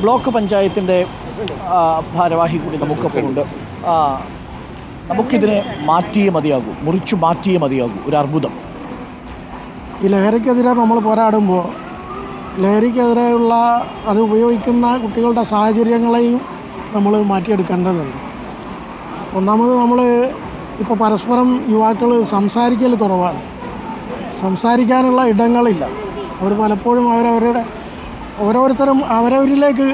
Block പഞ്ചായത്തിന്റെ ഭാരവാഹി കൂടി നമുക്കൊപ്പമുണ്ട്. നമുക്കിതിനെ മാറ്റിയേ മതിയാകൂ. മുറിച്ചു മാറ്റിയേ മതിയാകൂ. ഒരു അർബുദം. ഈ ലഹരിക്കെതിരെ നമ്മൾ പോരാടുമ്പോൾ ലഹരിക്കെതിരെയുള്ള അത് ഉപയോഗിക്കുന്ന കുട്ടികളുടെ സാഹചര്യങ്ങളെയും നമ്മൾ മാറ്റിയെടുക്കേണ്ടതുണ്ട്. ഒന്നാമത് നമ്മൾ ഇപ്പോൾ പരസ്പരം യുവാക്കൾ സംസാരിക്കൽ കുറവാണ്. സംസാരിക്കാനുള്ള ഇടങ്ങളില്ല. അവർ പലപ്പോഴും അവരവരുടെ ഓരോരുത്തരും അവരവരിലേക്ക്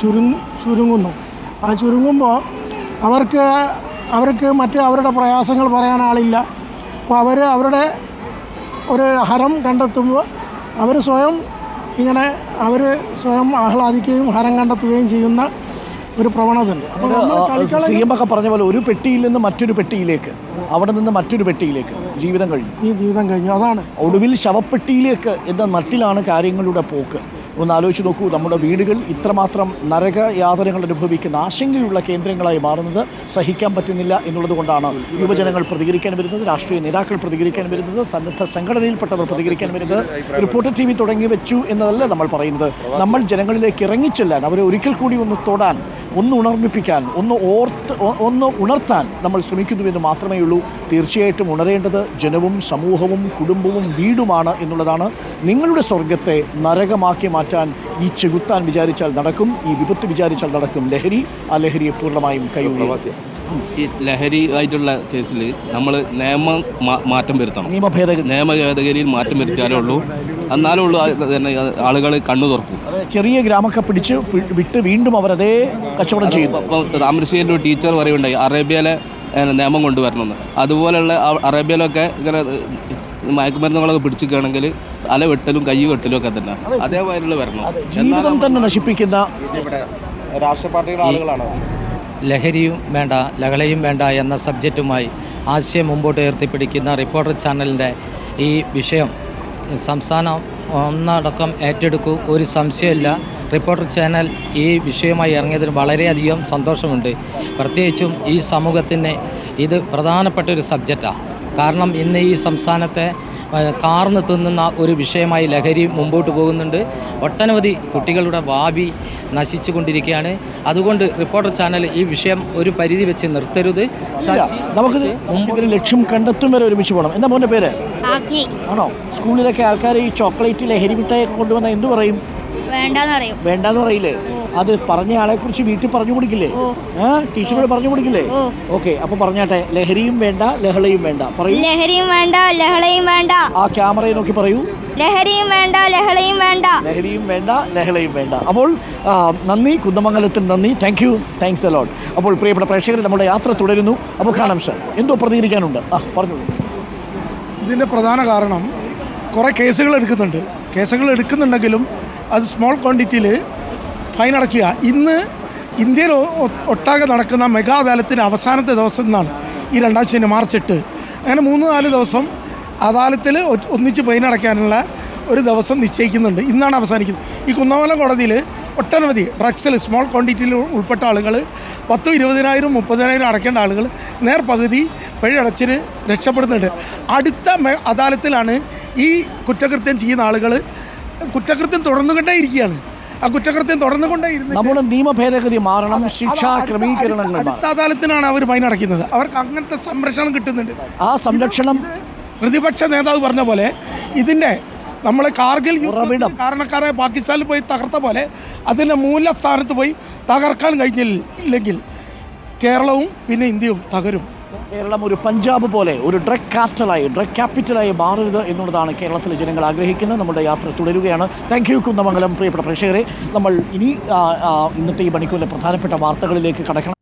ചുരു ചുരുങ്ങുന്നു. ആ ചുരുങ്ങുമ്പോൾ അവർക്ക് അവർക്ക് മറ്റ് അവരുടെ പ്രയാസങ്ങൾ പറയാൻ ആളില്ല. അപ്പോൾ അവർ അവരുടെ ഒരു ഹരം കണ്ടെത്തുമ്പോൾ അവർ സ്വയം ഇങ്ങനെ അവർ സ്വയം ആഹ്ലാദിക്കുകയും ഹരം കണ്ടെത്തുകയും ചെയ്യുന്ന ഒരു നമ്മൾ സി എം ഒക്കെ പറഞ്ഞ പോലെ ഒരു പെട്ടിയിൽ നിന്ന് മറ്റൊരു പെട്ടിയിലേക്ക് അവിടെ നിന്ന് മറ്റൊരു പെട്ടിയിലേക്ക് ജീവിതം കഴിഞ്ഞു. ഈ ജീവിതം കഴിഞ്ഞു. അതാണ് ഒടുവിൽ ശവപ്പെട്ടിയിലേക്ക് എന്ന മട്ടിലാണ് കാര്യങ്ങളുടെ പോക്ക്. ഒന്ന് ആലോചിച്ച് നോക്കൂ നമ്മുടെ വീടുകൾ ഇത്രമാത്രം നരക യാതനകൾ അനുഭവിക്കുന്ന ആശങ്കയുള്ള കേന്ദ്രങ്ങളായി മാറുന്നത് സഹിക്കാൻ പറ്റുന്നില്ല എന്നുള്ളത് കൊണ്ടാണ് യുവജനങ്ങൾ പ്രതികരിക്കാൻ വരുന്നത് രാഷ്ട്രീയ നേതാക്കൾ പ്രതികരിക്കാൻ വരുന്നത് സന്നദ്ധ സംഘടനയിൽപ്പെട്ടവർ പ്രതികരിക്കാൻ വരുന്നത്. റിപ്പോർട്ടർ ടി വി തുടങ്ങി വെച്ചു എന്നതല്ല നമ്മൾ പറയുന്നത്. നമ്മൾ ജനങ്ങളിലേക്ക് ഇറങ്ങിച്ചെല്ലാൻ അവരെ ഒരിക്കൽ കൂടി ഒന്ന് തൊടാൻ ഒന്ന് ഉണർന്നിപ്പിക്കാൻ ഒന്ന് ഓർത്ത് ഒന്ന് ഉണർത്താൻ നമ്മൾ ശ്രമിക്കുന്നുവെന്ന് മാത്രമേ ഉള്ളൂ. തീർച്ചയായിട്ടും ഉണരേണ്ടത് ജനവും സമൂഹവും കുടുംബവും വീടുമാണ് എന്നുള്ളതാണ് നിങ്ങളുടെ സ്വർഗത്തെ നരകമാക്കി മാറ്റാൻ ഈ ചെകുത്താൻ വിചാരിച്ചാൽ നടക്കും ഈ വിപത്ത് വിചാരിച്ചാൽ നടക്കും. ലഹരി ആ ലഹരിയെ പൂർണമായും കൈയൊഴിയും ഈ ലഹരി ആയിട്ടുള്ള കേസിൽ നമ്മൾ നിയമം മാറ്റം വരുത്തണം. നിയമ ഭേദഗതിയിൽ മാറ്റം വരുത്തിയാലേ ഉള്ളൂ. എന്നാലേ ഉള്ളൂ തന്നെ ആളുകൾ കണ്ണു തുറക്കും. ചെറിയ ഗ്രാമൊക്കെ പിടിച്ച് വിട്ട് വീണ്ടും അവർ അതേ കച്ചവടം ചെയ്യുന്നു ഇപ്പം താമരശ്ശേരിയിൽ ഒരു ടീച്ചർ പറയുണ്ടായി അറേബ്യയിലെ നിയമം കൊണ്ടുവരണമെന്ന്. അതുപോലെയുള്ള അറേബ്യയിലൊക്കെ ഇങ്ങനെ മയക്കുമരുന്നുകളൊക്കെ പിടിച്ചിരിക്കുകയാണെങ്കിൽ അല വെട്ടലും കൈ വെട്ടലും ഒക്കെ തന്നെ. അതേപോലെ വരണം. ജീവിതം തന്നെ നശിപ്പിക്കുന്ന ലഹരിയും വേണ്ട ലഹളയും വേണ്ട എന്ന സബ്ജക്റ്റുമായി ആശയം മുമ്പോട്ട് ഉയർത്തിപ്പിടിക്കുന്ന റിപ്പോർട്ടർ ചാനലിന്റെ ഈ വിഷയം സംസ്ഥാനം ഒന്നടക്കം ഏറ്റെടുക്കൂ. ഒരു സംശയമില്ല റിപ്പോർട്ടർ ചാനൽ ഈ വിഷയമായി ഇറങ്ങിയതിന് വളരെയധികം സന്തോഷമുണ്ട്. പ്രത്യേകിച്ചും ഈ സമൂഹത്തിന് ഇത് പ്രധാനപ്പെട്ട ഒരു സബ്ജക്റ്റാണ് കാരണം ഇന്ന് ഈ സംസ്ഥാനത്തെ കാർന്ന് തിന്നുന്ന ഒരു വിഷയമായി ലഹരി മുമ്പോട്ട് പോകുന്നുണ്ട്. ഒട്ടനവധി കുട്ടികളുടെ ഭാവി നശിച്ചു കൊണ്ടിരിക്കുകയാണ് അതുകൊണ്ട് റിപ്പോർട്ടർ ചാനൽ ഈ വിഷയം ഒരു പരിധി വെച്ച് നിർത്തരുത്. നമുക്ക് നമുക്കിത് മുമ്പ് ലക്ഷ്യം കണ്ടെത്തും വരെ ഒരുമിച്ച് പോകണം. എന്താ മോന്റെ പേര്? ആണോ? സ്കൂളിലൊക്കെ ആൾക്കാർ ഈ ചോക്ലേറ്റ് ലഹരി മിഠായി കൊണ്ടുവന്ന എന്ത് പറയും? വേണ്ടെന്ന് വേണ്ടാന്ന് പറയില്ലേ? അത് പറഞ്ഞ ആളെ കുറിച്ച് വീട്ടിൽ പറഞ്ഞു കൊടുക്കില്ലേ. ടീച്ചറോട് പറഞ്ഞു കൊടുക്കില്ലേ. ഓക്കെ അപ്പൊ പറഞ്ഞാട്ടെ ലഹരിയും വേണ്ട ലഹളയും വേണ്ട. പറയൂ. ലഹരിയും വേണ്ട ലഹളയും വേണ്ട. ആ ക്യാമറയെ നോക്കി പറയൂ. ലഹരിയും വേണ്ട ലഹളയും വേണ്ട. ലഹരിയും വേണ്ട ലഹളയും വേണ്ട. അപ്പോൾ നന്ദി കുന്ദമംഗലത്തിൽ നന്ദി. താങ്ക് യു താങ്ക്സ് അലോട്ട് അപ്പോൾ പ്രിയപ്പെട്ട പ്രേക്ഷകർ നമ്മുടെ യാത്ര തുടരുന്നു. അപ്പോൾ കാണാം സർ എന്തോ പ്രതികരിക്കാനുണ്ട്? ആ പറഞ്ഞോളൂ. ഇതിന്റെ പ്രധാന കാരണം കുറേ കേസുകൾ എടുക്കുന്നുണ്ട്. കേസുകൾ എടുക്കുന്നുണ്ടെങ്കിലും അത് സ്മോൾ ക്വാണ്ടിറ്റിയിൽ ഫൈൻ അടയ്ക്കുക. ഇന്ന് ഇന്ത്യയിൽ ഒട്ടാകെ നടക്കുന്ന മെഗാ അദാലത്തിന്റെ അവസാനത്തെ ദിവസം എന്നാണ് ഈ രണ്ടാം ശനി മാർച്ച് എട്ട്. അങ്ങനെ മൂന്ന് നാല് ദിവസം അദാലത്തിൽ ഒന്നിച്ച് ഫൈൻ അടയ്ക്കാനുള്ള ഒരു ദിവസം നിശ്ചയിക്കുന്നുണ്ട്. ഇന്നാണ് അവസാനിക്കുന്നത്. ഈ കുന്നമലം കോടതിയിൽ ഒട്ടനവധി ഡ്രഗ്സിൽ സ്മോൾ ക്വാണ്ടിറ്റിയിൽ ഉൾപ്പെട്ട ആളുകൾ പത്തും ഇരുപതിനായിരം മുപ്പതിനായിരം അടയ്ക്കേണ്ട ആളുകൾ നേർ പകുതി വഴിയടച്ചിട്ട് രക്ഷപ്പെടുന്നുണ്ട്. അടുത്ത അദാലത്തിലാണ് ഈ കുറ്റകൃത്യം ചെയ്യുന്ന ആളുകൾ കുറ്റകൃത്യം തുടർന്നുകൊണ്ടേ ഇരിക്കുകയാണ് ആ കുറ്റകൃത്യം തുടർന്നുകൊണ്ടേ ഇരുന്ന് നമ്മുടെ നിയമ ഭേദഗതി മാറണം ശിക്ഷാ ക്രമീകരണങ്ങൾ അടുത്ത അദാലത്തിനാണ് അവർ ഫൈൻ അടയ്ക്കുന്നത് അവർക്ക് അങ്ങനത്തെ സംരക്ഷണം കിട്ടുന്നുണ്ട്. ആ സംരക്ഷണം പ്രതിപക്ഷ നേതാവ് പറഞ്ഞ പോലെ ഇതിന്റെ നമ്മൾ കാർഗിൽ ഉറവിടം. കാരണക്കാരെ പാകിസ്ഥാനിൽ പോയി തകർത്ത പോലെ അതിന്റെ മൂലസ്ഥാനത്ത് പോയി തകർക്കാൻ കഴിഞ്ഞില്ലെങ്കിൽ കേരളവും പിന്നെ ഇന്ത്യയും തകരും. കേരളം ഒരു പഞ്ചാബ് പോലെ ഒരു ഡ്രഗ് കാറ്റലായി ഡ്രഗ് ക്യാപിറ്റലായി മാറരുത് എന്നുള്ളതാണ് കേരളത്തിലെ ജനങ്ങൾ ആഗ്രഹിക്കുന്നത്. നമ്മുടെ യാത്ര തുടരുകയാണ്. Thank you Kunnamangalam. പ്രിയപ്പെട്ട പ്രേക്ഷകരെ നമ്മൾ ഇനി ഇന്നത്തെ ഈ മണിക്കൂറിലെ പ്രധാനപ്പെട്ട വാർത്തകളിലേക്ക് കടക്കണം.